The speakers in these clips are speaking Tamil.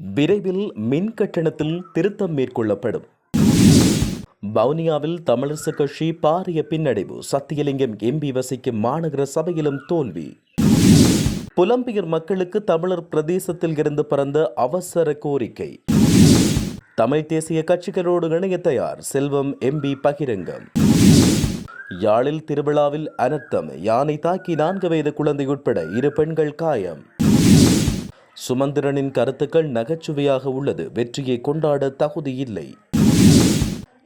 விரைவில் மின் கட்டணத்தில் திருத்தம் மேற்கொள்ளப்படும். வவுனியாவில் தமிழரசு கட்சி பாரிய பின்னடைவு. சத்தியலிங்கம் எம்பி வசிக்கும் மாநகர சபையிலும் தோல்வி. புலம்பெயர் மக்களுக்கு தமிழர் பிரதேசத்தில் இருந்து பிறந்த அவசர கோரிக்கை. தமிழ் தேசிய கட்சிகளோடு இணைய தயார். செல்வம் எம்பி பகிரங்கம். யாழில் திருவிழாவில் அனர்த்தம். யானை தாக்கி நான்கு வயது குழந்தை உட்பட இரு பெண்கள் காயம். சுமந்திரனின் கருத்துக்கள் நகைச்சுவையாக உள்ளது. வெற்றியை கொண்டாட தகுதி இல்லை.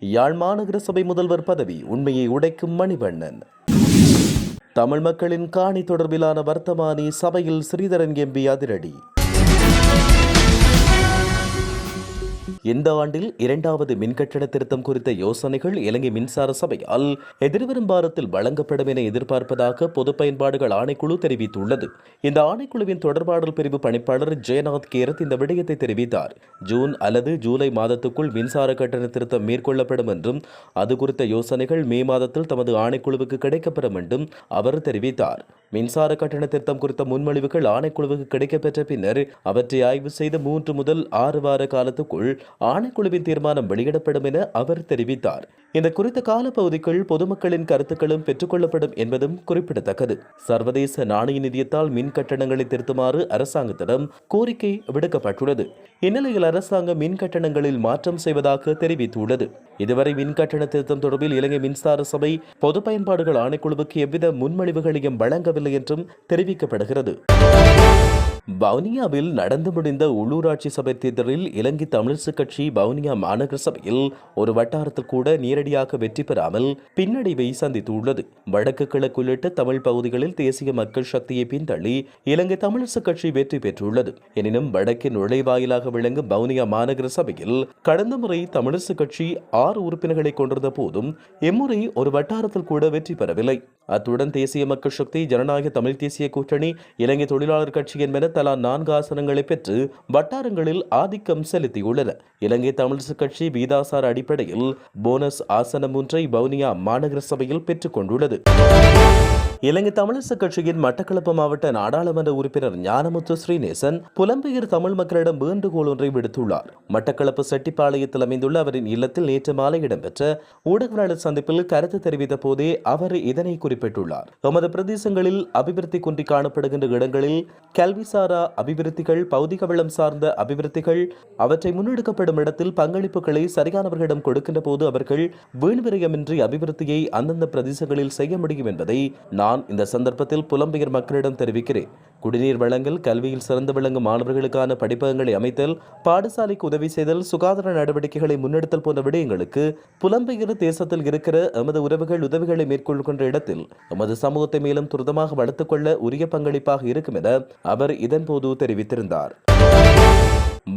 யாழ் மாநகர சபை முதல்வர் பதவி உண்மையை உடைக்கும் மணிவண்ணன். தமிழ் மக்களின் காணி தொடர்பிலான வர்த்தமானி சபையில் ஸ்ரீதரன் எம்பி அதிரடி. இந்த ஆண்டில் இரண்டாவது மின்கட்டண திருத்தம் குறித்த யோசனைகள் இலங்கை மின்சார சபையால் எதிர்வரும் வாரத்தில் வழங்கப்படும் என எதிர்பார்ப்பதாக பொது பயன்பாடுகள் ஆணைக்குழு தெரிவித்துள்ளது. இந்த ஆணைக்குழுவின் தொடர்பாடல் பிரிவு பணிப்பாளர் ஜெயநாத் கேரத் இந்த விடயத்தை தெரிவித்தார். ஜூன் அல்லது ஜூலை மாதத்துக்குள் மின்சார கட்டண திருத்தம் மேற்கொள்ளப்படும் என்றும் அது குறித்த யோசனைகள் மே மாதத்தில் தமது ஆணைக்குழுவுக்கு கிடைக்கப்பெறும் என்றும் அவர் தெரிவித்தார். மின்சார கட்டண திருத்தம் குறித்த முன்மொழிவுகள் ஆணைக்குழுவுக்கு கிடைக்கப்பெற்ற பின்னர் அவற்றை ஆய்வு செய்த மூன்று முதல் ஆறு வார காலத்துக்குள் ஆணைக்குழுவின் தீர்மானம் வெளியிடப்படும் என அவர் தெரிவித்தார். இந்த குறித்த காலப்பகுதிக்குள் பொதுமக்களின் கருத்துக்களும் பெற்றுக்கொள்ளப்படும் என்பதும் குறிப்பிடத்தக்கது. சர்வதேச நாணய நிதியத்தால் மின் கட்டணங்களை திருத்துமாறு அரசாங்கத்திடம் கோரிக்கை விடுக்கப்பட்டுள்ளது. இந்நிலையில் அரசாங்கம் மின் கட்டணங்களில் மாற்றம் செய்வதாக தெரிவித்துள்ளது. இதுவரை மின் கட்டண திருத்தம் தொடர்பில் இலங்கை மின்சார சபை பொது பயன்பாடுகள் ஆணைக்குழுவுக்கு எவ்வித முன்மொழிவுகளையும் வழங்கவில்லை என்றும் தெரிவிக்கப்படுகிறது. வவுனியாவில் நடந்து முடிந்த உள்ளூராட்சி சபை தேர்தலில் இலங்கை தமிழரசு கட்சி வவுனியா மாநகர சபையில் ஒரு வட்டாரத்தில் கூட நேரடியாக வெற்றி பெறாமல் பின்னடைவை சந்தித்துள்ளது. வடக்கு கிழக்கு உள்ளிட்ட தமிழ் பகுதிகளில் தேசிய மக்கள் சக்தியை பின்தள்ளி இலங்கை தமிழரசு கட்சி வெற்றி பெற்றுள்ளது. எனினும் வடக்கின் நுழைவாயிலாக விளங்கும் வவுனியா மாநகர சபையில் கடந்த முறை தமிழரசு கட்சி ஆறு உறுப்பினர்களை கொண்டிருந்த போதும் இம்முறை ஒரு வட்டாரத்தில் கூட வெற்றி பெறவில்லை. அத்துடன் தேசிய மக்கள் சக்தி ஜனநாயக தமிழ் தேசிய கூட்டணி இலங்கை தொழிலாளர் கட்சி என்பன தலா நான்கு ஆசனங்களை பெற்று வட்டாரங்களில் ஆதிக்கம் செலுத்தியுள்ளன. இலங்கை தமிழிசு கட்சி வீதாசார அடிப்படையில் போனஸ் ஆசனம் ஒன்றை வவுனியா மாநகர சபையில் பெற்றுக்கொண்டுள்ளது. இலங்கை தமிழரசு கட்சியின் மட்டக்களப்பு மாவட்ட நாடாளுமன்ற உறுப்பினர் ஞானமுத்து ஸ்ரீநேசன் புலம்பெயர் தமிழ் மக்களிடம் வேண்டுகோள் ஒன்றை விடுத்துள்ளார். மட்டக்களப்பு செட்டிப்பாளையத்தில் அமைந்துள்ள அவரின் இல்லத்தில் நேற்று மாலை இடம்பெற்ற ஊடகவியலாளர் சந்திப்பில் கருத்து தெரிவித்த போதே அவர் இதனை குறிப்பிட்டுள்ளார். எமது பிரதேசங்களில் அபிவிருத்தி குன்றி காணப்படுகின்ற இடங்களில் கல்விசாரா அபிவிருத்திகள் பௌதிக வளம் சார்ந்த அபிவிருத்திகள் அவற்றை முன்னெடுக்கப்படும் இடத்தில் பங்களிப்புகளை சரியானவர்களிடம் கொடுக்கின்ற போது அவர்கள் வீண்விரயமின்றி அபிவிருத்தியை அந்தந்த பிரதேசங்களில் செய்ய முடியும் என்பதை நான் இந்த சந்தர்ப்பத்தில் புலம்பெயர் மக்களிடம் தெரிவிக்கிறேன். குடிநீர் வழங்கல் கல்வியில் சிறந்து விளங்கும் மாணவர்களுக்கான படிப்பகங்களை அமைத்தல் பாடசாலைக்கு உதவி செய்தல் சுகாதார நடவடிக்கைகளை முன்னெடுத்தல் போன்ற விடயங்களுக்கு புலம்பெயர் தேசத்தில் இருக்கிற எமது உறவுகள் உதவிகளை மேற்கொள்கின்ற இடத்தில் எமது சமூகத்தை மேலும் துரிதமாக வளர்த்துக் கொள்ள உரிய பங்களிப்பாக இருக்கும் என அவர் இதன்போது தெரிவித்திருந்தார்.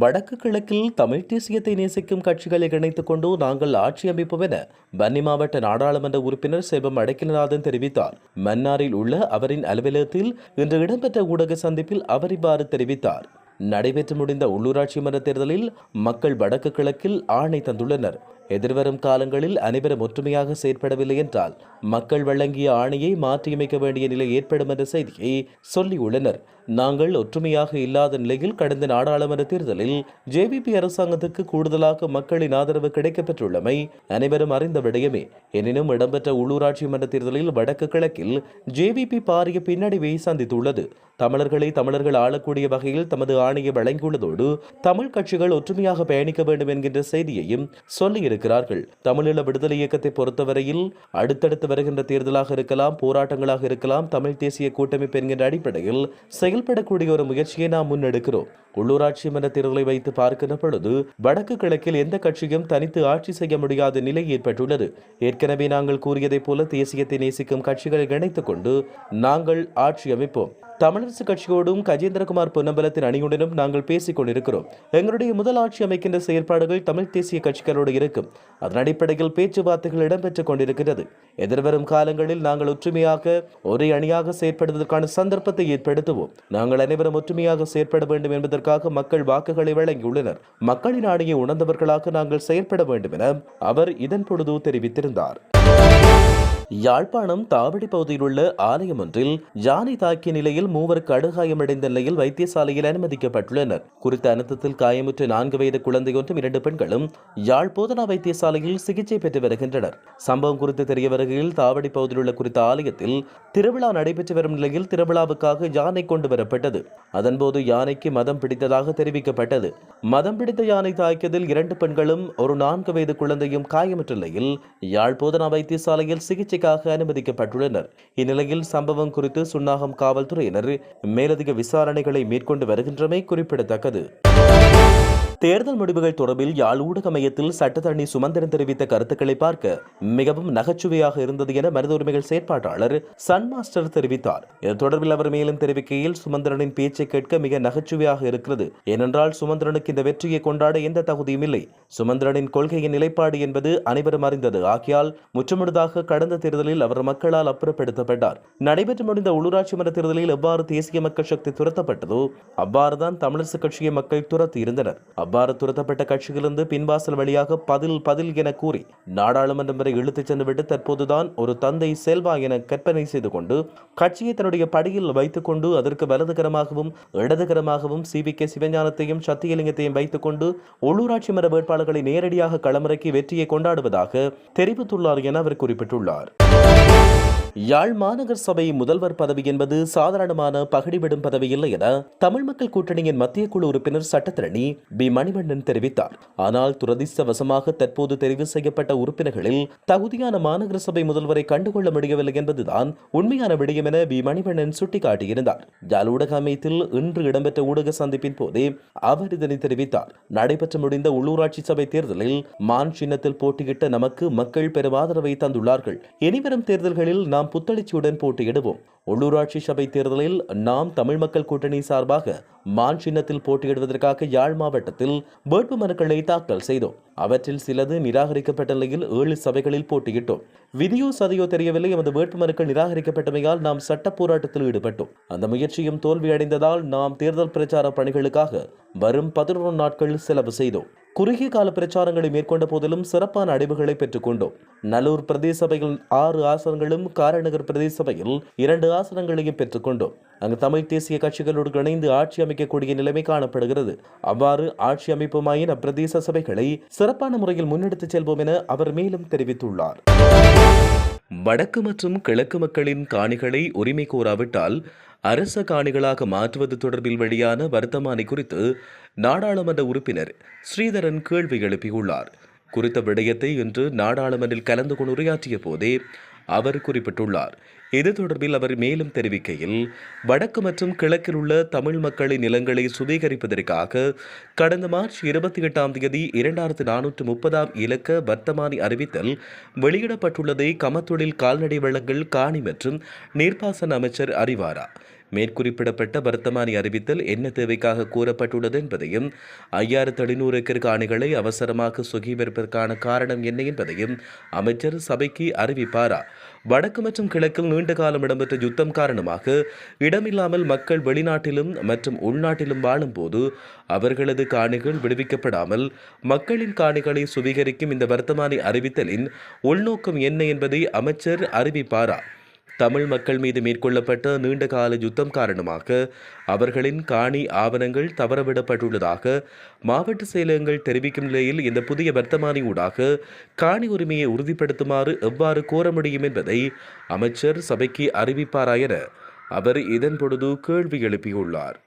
வடக்கு கிழக்கில் தமிழ் தேசியத்தை நேசிக்கும் கட்சிகளை இணைத்துக் கொண்டு நாங்கள் ஆட்சி அமைப்போம் என வன்னி மாவட்ட நாடாளுமன்ற உறுப்பினர் செல்வம் அடக்கிலநாதன் தெரிவித்தார். மன்னாரில் உள்ள அவரின் அலுவலகத்தில் இன்று இடம்பெற்ற ஊடக சந்திப்பில் அவர் இவ்வாறு தெரிவித்தார். நடைபெற்று முடிந்த உள்ளூராட்சி மன்ற தேர்தலில் மக்கள் வடக்கு கிழக்கில் ஆணை தந்துள்ளனர். எதிர்வரும் காலங்களில் அனைவரும் ஒற்றுமையாக செயற்படவில்லை என்றால் மக்கள் வழங்கிய ஆணையை மாற்றியமைக்க வேண்டிய நிலை ஏற்படும் என்ற செய்தியை சொல்லியுள்ளனர். நாங்கள் ஒற்றுமையாக இல்லாத நிலையில் கடந்த நாடாளுமன்ற தேர்தலில் ஜேபிபி அரசாங்கத்துக்கு கூடுதலாக மக்களின் ஆதரவு கிடைக்கப்பெற்றுள்ளமை அனைவரும் அறிந்த விடயமே. எனினும் இடம்பெற்ற உள்ளூராட்சி மன்ற தேர்தலில் வடக்கு கிழக்கில் ஜேவிபி பாரிய பின்னடைவை சந்தித்துள்ளது. தமிழர்களை தமிழர்கள் ஆளக்கூடிய வகையில் தமது ஆணையை வழங்கியுள்ளதோடு தமிழ் கட்சிகள் ஒற்றுமையாக பயணிக்க வேண்டும் என்கின்ற செய்தியையும் சொல்லியிருக்கிறார்கள். தமிழீழ விடுதலை இயக்கத்தை பொறுத்தவரையில் அடுத்தடுத்து வருகின்ற தேர்தலாக இருக்கலாம் போராட்டங்களாக இருக்கலாம் தமிழ் தேசிய கூட்டமைப்பு என்கின்ற அடிப்படையில் செயல் செயல்படக்கூடிய ஒரு முயற்சியை நாம் முன்னெடுக்கிறோம். உள்ளூராட்சி மன்ற தேர்தலை வைத்து பார்க்கின்ற பொழுது வடக்கு கிழக்கில் எந்த கட்சியும் தனித்து ஆட்சி செய்ய முடியாத நிலை ஏற்பட்டுள்ளது. ஏற்கனவே நாங்கள் கூறியதைப் போல தேசியத்தை நேசிக்கும் கட்சிகளை இணைத்துக் கொண்டு நாங்கள் ஆட்சி அமைப்போம். தமிழரசு கட்சியோடும் கஜேந்திரகுமார் பொன்னம்பலத்தின் அணியுடனும் நாங்கள் பேசிக் கொண்டிருக்கிறோம். எங்களுடைய முதல் ஆட்சி அமைக்கின்ற செயற்பாடுகள் தமிழ் தேசிய கட்சிகளோடு இருக்கும். அதன் அடிப்படையில் பேச்சுவார்த்தைகள் இடம்பெற்றுக் கொண்டிருக்கிறது. எதிர்வரும் காலங்களில் நாங்கள் ஒற்றுமையாக ஒரே அணியாக செயற்படுவதற்கான சந்தர்ப்பத்தை ஏற்படுத்துவோம். நாங்கள் அனைவரும் ஒற்றுமையாக செயற்பட வேண்டும் என்பதற்காக மக்கள் வாக்குகளை வழங்கியுள்ளனர். மக்களின் ஆணையை உணர்ந்தவர்களாக நாங்கள் செயற்பட வேண்டும் என அவர் இதன் பொழுது தெரிவித்திருந்தார். யாழ்ப்பாணம் தாவடி பகுதியில் உள்ள ஆலயம் ஒன்றில் யானை தாக்கிய நிலையில் மூவர் கடுகாயமடைந்த நிலையில் வைத்தியசாலையில் அனுமதிக்கப்பட்டுள்ளனர். குறித்த அனர்த்தத்தில் காயமுற்ற நான்கு வயது குழந்தையொன்றும் இரண்டு பெண்களும் யாழ் போதனா வைத்தியசாலையில் சிகிச்சை பெற்று வருகின்றனர். சம்பவம் குறித்து தெரிய வருகையில் தாவடி பகுதியில் உள்ள குறித்த ஆலயத்தில் திருவிழா நடைபெற்று வரும் நிலையில் திருவிழாவுக்காக யானை கொண்டு வரப்பட்டது. அதன்போது யானைக்கு மதம் பிடித்ததாக தெரிவிக்கப்பட்டது. மதம் பிடித்த யானை தாக்கியதில் இரண்டு பெண்களும் ஒரு நான்கு வயது குழந்தையும் காயமுற்ற நிலையில் யாழ் போதனா வைத்தியசாலையில் சிகிச்சைக்காக அனுமதிக்கப்பட்டுள்ளனர். இந்நிலையில் சம்பவம் குறித்து சுன்னாகம் காவல்துறையினர் மேலதிக விசாரணைகளை மேற்கொண்டு வருகின்றமை குறிப்பிடத்தக்கது. தேர்தல் முடிவுகள் தொடர்பில் யாழ் ஊடக மையத்தில் சட்டத்தரணி சுமந்திரன் தெரிவித்த கருத்துக்களை பார்க்க மிகவும் நகைச்சுவையாக இருந்தது என மனித உரிமைகள் செயற்பாட்டாளர் சன் மாஸ்டர் தெரிவித்தார். இது தொடர்பில் அவர் மேலும் தெரிவிக்கையில் சுமந்திரனின் பேச்சை கேட்க மிக நகைச்சுவையாக இருக்கிறது. ஏனென்றால் சுமந்திரனுக்கு இந்த வெற்றியை கொண்டாட எந்த தகுதியும் இல்லை. சுமந்திரனின் கொள்கையின் நிலைப்பாடு என்பது அனைவரும் அறிந்தது. ஆகையால் முற்றுமுழுதாக கடந்த தேர்தலில் அவர் மக்களால் அப்புறப்படுத்தப்பட்டார். நடைபெற்று முடிந்த உள்ளூராட்சி மன்ற தேர்தலில் எவ்வாறு தேசிய மக்கள் சக்தி துரத்தப்பட்டதோ அவ்வாறுதான் தமிழரசு கட்சியை மக்கள் துரத்தி இருந்தனர். அவ்வாறு துரத்தப்பட்ட கட்சியிலிருந்து பின்வாசல் வழியாக பதில் பதில் என கூறி நாடாளுமன்றம் வரை இழுத்துச் சென்றுவிட்டு தற்போதுதான் ஒரு தந்தை செல்வா என கற்பனை செய்து கொண்டு கட்சியை தன்னுடைய படியில் வைத்துக் கொண்டு அதற்கு வலதுகரமாகவும் இடதுகரமாகவும் சி வி கே சிவஞானத்தையும் சத்தியலிங்கத்தையும் வைத்துக் கொண்டு உள்ளூராட்சி மன்ற வேட்பாளர்களை நேரடியாக களமிறக்கி வெற்றியை கொண்டாடுவதாக தெரிவித்துள்ளார் என அவர் குறிப்பிட்டுள்ளார். யாழ் மாநகர் சபை முதல்வர் பதவி என்பது சாதாரணமான பகடிவிடும் பதவி இல்லை என தமிழ் மக்கள் கூட்டணியின் மத்திய குழு உறுப்பினர் சட்டத்திரணி பி. மணிவண்ணன் தெரிவித்தார். ஆனால் துரதிர்ஷ்டவசமாக தற்போது தெரிவு செய்யப்பட்ட உறுப்பினர்களில் தகுதியான மாநகர சபை முதல்வரை கண்டுகொள்ள முடியவில்லை என்பதுதான் உண்மையான விடயம் என பி. மணிவண்ணன் சுட்டிக்காட்டியிருந்தார். யாழ் ஊடக அமையத்தில் இன்று இடம்பெற்ற ஊடக சந்திப்பின் போதே அவர் இதனை தெரிவித்தார். நடைபெற்று முடிந்த உள்ளூராட்சி சபை தேர்தலில் மான் சின்னத்தில் போட்டியிட்ட நமக்கு மக்கள் பெரும் ஆதரவை தந்துள்ளார்கள். இனிவரும் தேர்தல்களில் நாம் புத்தளிச்சியுடன் போட்டியிடுவோம். உள்ளூராட்சி சபை தேர்தலில் நாம் தமிழ் மக்கள் கூட்டணி சார்பாக மான் சின்னத்தில் போட்டியிடுவதற்காக யாழ் மாவட்டத்தில் வேட்பு மனுக்களை தாக்கல் செய்தோம். அவற்றில் சிலது நிராகரிக்கப்பட்ட நிலையில் ஏழு சபைகளில் போட்டியிட்டோம். விதியோ சதையோ தெரியவில்லை. எமது வேட்பு மனுக்கள் நிராகரிக்கப்பட்டமையால் நாம் சட்ட போராட்டத்தில் ஈடுபட்டோம். அந்த முயற்சியும் தோல்வியடைந்ததால் நாம் தேர்தல் பிரச்சார பணிகளுக்காக வரும் பதினொரு நாட்கள் செலவு செய்தோம். குறுகிய கால பிரச்சாரங்களை மேற்கொண்ட போதிலும் சிறப்பான அடைவுகளை பெற்றுக்கொண்டோம் நல்லூர் பிரதேச சபையில் ஆறு ஆசனங்களும் காரநகர் பிரதேச சபையில் இரண்டு ஆசனங்களையும் பெற்றுக்கொண்டோம் அங்கு தமிழ் தேசிய கட்சிகளோடு இணைந்து ஆட்சி அமைக்கக்கூடிய நிலைமை காணப்படுகிறது. அவ்வாறு ஆட்சி அமைப்புமாயின் அப்பிரதேச சபைகளை சிறப்பான முறையில் முன்னெடுத்துச் செல்வோம் என அவர் மேலும் தெரிவித்துள்ளார். வடக்கு மற்றும் கிழக்கு மக்களின் காணிகளை உரிமை கோராவிட்டால் அரச காணிகளாக மாற்றுவது தொடர்பில் வெளியான வர்த்தமானி குறித்து நாடாளுமன்ற உறுப்பினர் ஸ்ரீதரன் கேள்வி எழுப்பியுள்ளார். குறித்த விடயத்தை இன்று நாடாளுமன்றில் கலந்து கொண்டு உரையாற்றிய போதே அவர் குறிப்பிட்டுள்ளார். இது தொடர்பில் அவர் மேலும் தெரிவிக்கையில் வடக்கு மற்றும் கிழக்கில் உள்ள தமிழ் மக்களின் நிலங்களை சுவீகரிப்பதற்காக கடந்த மார்ச் இருபத்தி எட்டாம் தேதி இரண்டாயிரத்து நானூற்று முப்பதாம் இலக்க வர்த்தமானி அறிவித்தல் வெளியிடப்பட்டுள்ளதை கமத்தொழில் கால்நடை வளங்கள் காணி மற்றும் நீர்ப்பாசன அமைச்சர் அறிவாரா? மேற்குறிப்பிடப்பட்ட வர்த்தமானி அறிவித்தல் என்ன தேவைக்காக கூறப்பட்டுள்ளது என்பதையும் ஐயாயிரத்து எழுநூறு ஏக்கர் காணிகளை அவசரமாக சுகீகரிப்பதற்கான காரணம் என்ன என்பதையும் அமைச்சர் சபைக்கு அறிவிப்பாரா? வடக்கு மற்றும் கிழக்கில் நீண்ட காலம் இடம்பெற்ற யுத்தம் காரணமாக இடமில்லாமல் மக்கள் வெளிநாட்டிலும் மற்றும் உள்நாட்டிலும் வாழும்போது அவர்களது காணிகள் விடுவிக்கப்படாமல் மக்களின் காணிகளை சுவீகரிக்கும் இந்த வர்த்தமானி அறிவித்தலின் உள்நோக்கம் என்ன என்பதை அமைச்சர் அறிவிப்பாரா? தமிழ் மக்கள் மீது மேற்கொள்ளப்பட்ட நீண்டகால யுத்தம் காரணமாக அவர்களின் காணி ஆவணங்கள் தவறவிடப்பட்டுள்ளதாக மாவட்ட செயலகங்கள் தெரிவிக்கும் நிலையில் இந்த புதிய வர்த்தமானி ஊடாக காணி உரிமையை உறுதிப்படுத்துமாறு எவ்வாறு கோர முடியும் என்பதை அமைச்சர் சபைக்கு அறிவிப்பாரா என அவர் இதன் பொழுது கேள்வி எழுப்பியுள்ளார்.